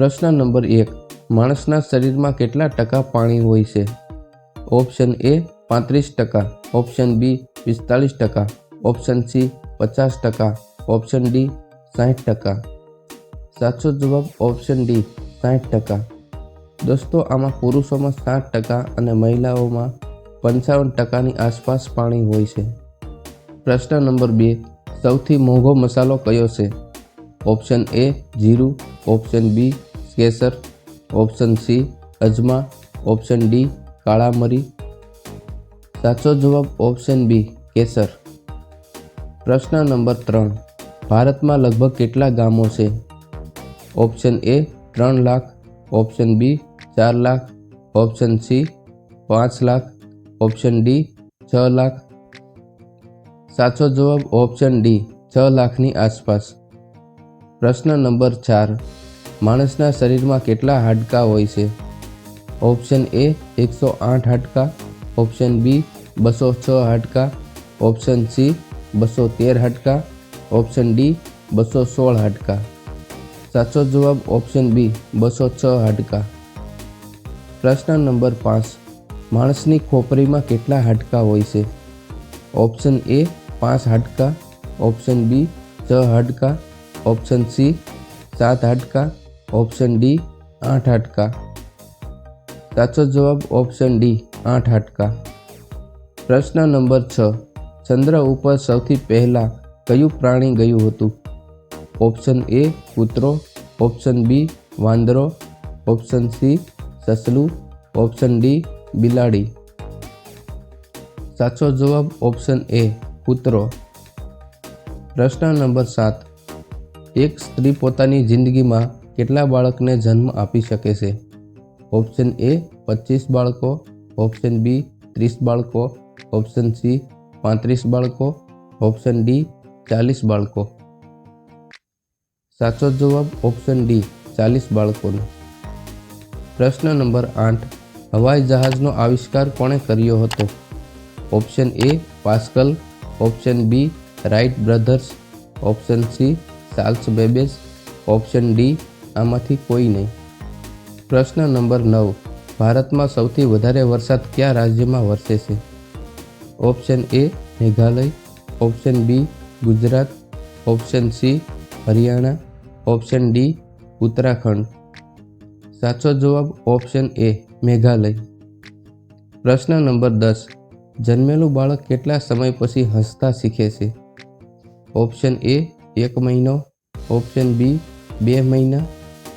પ્રશ્ન નંબર એક, માણસના શરીરમાં કેટલા ટકા પાણી હોય છે? ઓપ્શન એ પાંત્રીસ ટકા, ઓપ્શન બી પિસ્તાલીસ ટકા, ઓપ્શન સી પચાસ ટકા, ઓપ્શન ડી સાઠ ટકા. સાચો જવાબ ઓપ્શન ડી સાઠ ટકા. દોસ્તો, આમાં પુરુષોમાં સાઠ ટકા અને મહિલાઓમાં પંચાવન ટકાની આસપાસ પાણી હોય છે. પ્રશ્ન નંબર બે, સૌથી મોંઘો મસાલો કયો છે? ઓપ્શન એ જીરું, ઓપ્શન બી કેસર, ઓપ્શન સી, અજમા, ઓપ્શન ડી કાળા મરી સાચો જવાબ ઓપ્શન બી, કેસર. પ્રશ્ન નંબર ત્રણ. ભારતમાં લગભગ કેટલા ગામો છે? ઓપ્શન એ, ત્રણ લાખ. ઓપ્શન બી, ચાર લાખ. ઓપ્શન સી, પાંચ લાખ. ઓપ્શન ડી, છ લાખ. સાચો જવાબ ઓપ્શન ડી, છ લાખની આસપાસ. પ્રશ્ન નંબર ચાર. માણસના શરીરમાં કેટલા હાડકાં હોય છે? ઓપ્શન એ એકસો આઠ હાડકાં. ઓપ્શન બી બસો છ હાડકાં. ઓપ્શન સી બસો તેર હાડકાં. ઓપ્શન ડી બસો સોળ હાડકાં. સાચો જવાબ ઓપ્શન બી બસો છ હાડકાં. પ્રશ્ન નંબર પાંચ. માણસની ખોપરીમાં કેટલા હાડકાં હોય છે? ઓપ્શન એ પાંચ હાડકાં. ઓપ્શન બી છ હાડકાં. ઓપ્શન સી સાત હાડકાં. ઓપ્શન ડી, આઠ હાટકા સાચો જવાબ ઓપ્શન ડી, આઠ હાટકા પ્રશ્ન નંબર છ, ચંદ્ર ઉપર સૌથી પહેલાં કયું પ્રાણી ગયું હતું? ઓપ્શન એ, કૂતરો. ઓપ્શન બી, વાંદરો. ઓપ્શન સી, સસલું. ઓપ્શન ડી, બિલાડી. સાચો જવાબ ઓપ્શન એ, કૂતરો. પ્રશ્ન નંબર સાત, એક સ્ત્રી પોતાની જિંદગીમાં કેટલા બાળકને જન્મ આપી શકે છે? ઓપ્શન એ પચીસ બાળકો. ઓપ્શન બી ત્રીસ બાળકો. ઓપ્શન સી પાંત્રીસ બાળકો. ઓપ્શન ડી ચાલીસ બાળકો. સાચો જવાબ ઓપ્શન ડી ચાલીસ બાળકોનો. પ્રશ્ન નંબર આઠ. હવાઈ જહાજનો આવિષ્કાર કોણે કર્યો હતો? Option A Pascal. Option B Wright brothers. Option C Charles Babbage option D આમાંથી કોઈ નહીં. પ્રશ્ન નંબર નવ. ભારતમાં સૌથી વધારે વરસાદ કયા રાજ્યમાં વરસે છે? Option A Meghalaya, option B Gujarat, option C Haryana, option D Uttarakhand. સાચો જવાબ ઓપ્શન એ મેઘાલય. પ્રશ્ન નંબર દસ. જન્મેલું બાળક કેટલા સમય પછી હસતા શીખે છે? ઓપ્શન એ એક મહિનો, ઓપ્શન બી બે મહિના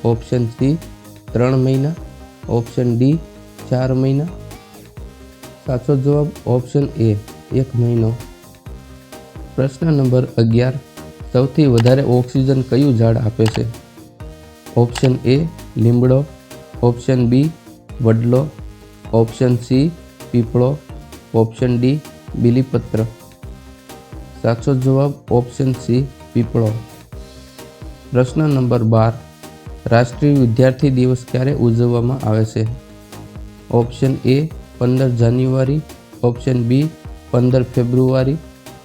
ઓપ્શન સી, ત્રણ મહિના. ઓપ્શન ડી, ચાર મહિના. સાચો જવાબ ઓપ્શન એ, એક મહિનો. પ્રશ્ન નંબર અગિયાર, સૌથી વધારે ઓક્સિજન કયું ઝાડ આપે છે? ઓપ્શન એ, લીમડો. ઓપ્શન બી, વડલો. ઓપ્શન સી, પીપળો. ઓપ્શન ડી, બીલીપત્ર. સાચો જવાબ ઓપ્શન સી, પીપળો. પ્રશ્ન નંબર બાર રાષ્ટ્રીય વિદ્યાર્થી દિવસ ક્યારે ઉજવવામાં આવે છે? ઓપ્શન એ પંદર જાન્યુઆરી. ઓપ્શન બી પંદર ફેબ્રુઆરી.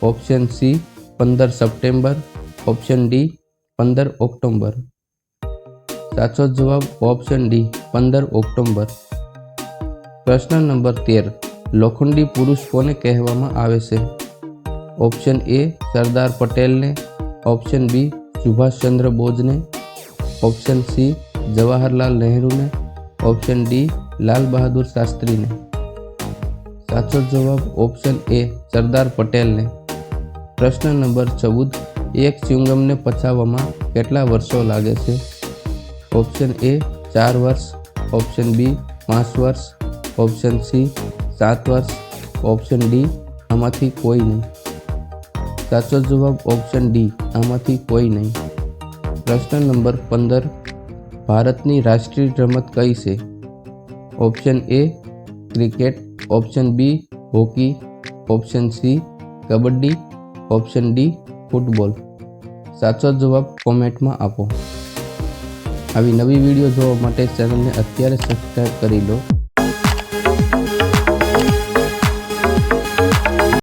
ઓપ્શન સી પંદર સપ્ટેમ્બર. ઓપ્શન ડી પંદર ઓક્ટોબર. સાચો જવાબ ઓપ્શન ડી પંદર ઓક્ટોબર. પ્રશ્ન નંબર તેર. લોખંડી પુરુષ કોને કહેવામાં આવે છે? ઓપ્શન એ સરદાર પટેલને. ઓપ્શન બી સુભાષચંદ્ર બોઝને. ઓપ્શન સી, જવાહરલાલ નહેરુને. ઓપ્શન ડી, લાલ બહાદુર શાસ્ત્રીને. સાચો જવાબ ઓપ્શન એ, સરદાર પટેલને. પ્રશ્ન નંબર ચૌદ, એક ચ્યુંગમને પચાવવામાં કેટલા વર્ષો લાગે છે? ઓપ્શન એ, ચાર વર્ષ. ઓપ્શન બી, પાંચ વર્ષ. ઓપ્શન સી, સાત વર્ષ. ઓપ્શન ડી, આમાંથી કોઈ નહીં. સાચો જવાબ ઓપ્શન ડી, આમાંથી કોઈ નહીં. પ્રશ્ન નંબર પંદર, ભારતની રાષ્ટ્રીય રમત કઈ છે? Option A cricket. Option B hockey. Option C kabaddi. Option D football. સાચો જવાબ કોમેન્ટમાં આપો. આવી નવી વીડિયો જોવા માટે ચેનલને અત્યારે સબસ્ક્રાઈબ કરી લો.